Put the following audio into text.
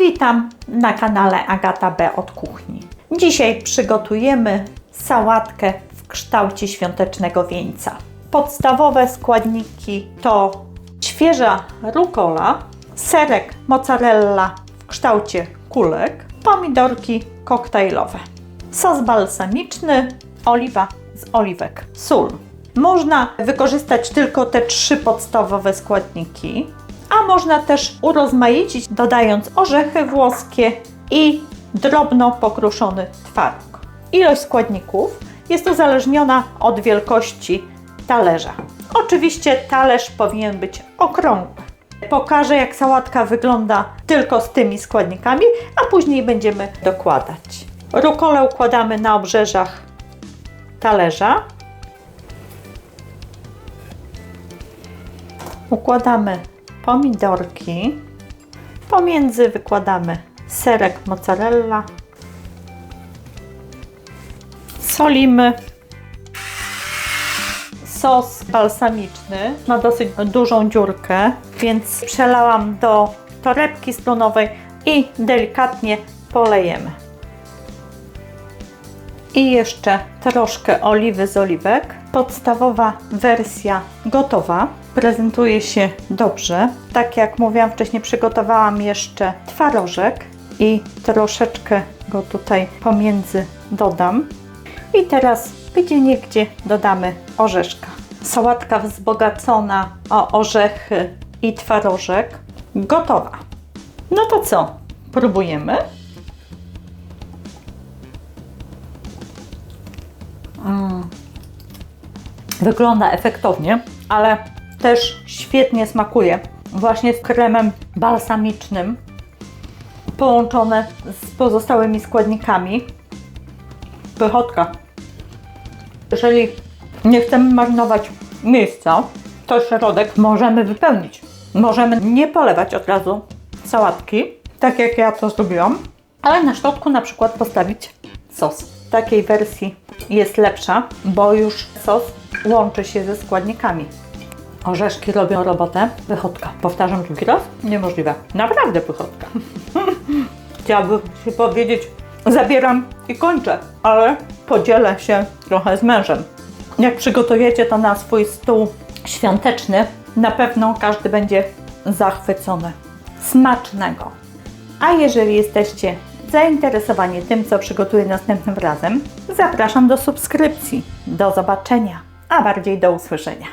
Witam na kanale Agata B od kuchni. Dzisiaj przygotujemy sałatkę w kształcie świątecznego wieńca. Podstawowe składniki to świeża rukola, serek mozzarella w kształcie kulek, pomidorki koktajlowe, sos balsamiczny, oliwa z oliwek, sól. Można wykorzystać tylko te trzy podstawowe składniki, a można też urozmaicić, dodając orzechy włoskie i drobno pokruszony twaróg. Ilość składników jest uzależniona od wielkości talerza. Oczywiście talerz powinien być okrągły. Pokażę, jak sałatka wygląda tylko z tymi składnikami, a później będziemy dokładać. Rukolę układamy na obrzeżach talerza. Układamy pomidorki. Pomiędzy wykładamy serek mozzarella. Solimy. Sos balsamiczny ma dosyć dużą dziurkę, więc przelałam do torebki strunowej i delikatnie polejemy. I jeszcze troszkę oliwy z oliwek. Podstawowa wersja gotowa. Prezentuje się dobrze. Tak jak mówiłam wcześniej, przygotowałam jeszcze twarożek i troszeczkę go tutaj pomiędzy dodam. I teraz gdzie niegdzie dodamy orzeszka. Sałatka wzbogacona o orzechy i twarożek gotowa. No to co? Próbujemy? Mm. Wygląda efektownie, ale też świetnie smakuje. Właśnie z kremem balsamicznym, połączone z pozostałymi składnikami. Pychotka. Jeżeli nie chcemy marynować miejsca, to środek możemy wypełnić. Możemy nie polewać od razu sałatki, tak jak ja to zrobiłam, ale na środku na przykład postawić sos. W takiej wersji jest lepsza, bo już sos łączy się ze składnikami. Orzeszki robią robotę. Pychotka. Powtarzam drugi raz? Niemożliwe. Naprawdę pychotka. Chciałabym się powiedzieć, zabieram i kończę, ale podzielę się trochę z mężem. Jak przygotujecie to na swój stół świąteczny, na pewno każdy będzie zachwycony. Smacznego! A jeżeli jesteście zainteresowani tym, co przygotuję następnym razem, zapraszam do subskrypcji. Do zobaczenia, a bardziej do usłyszenia.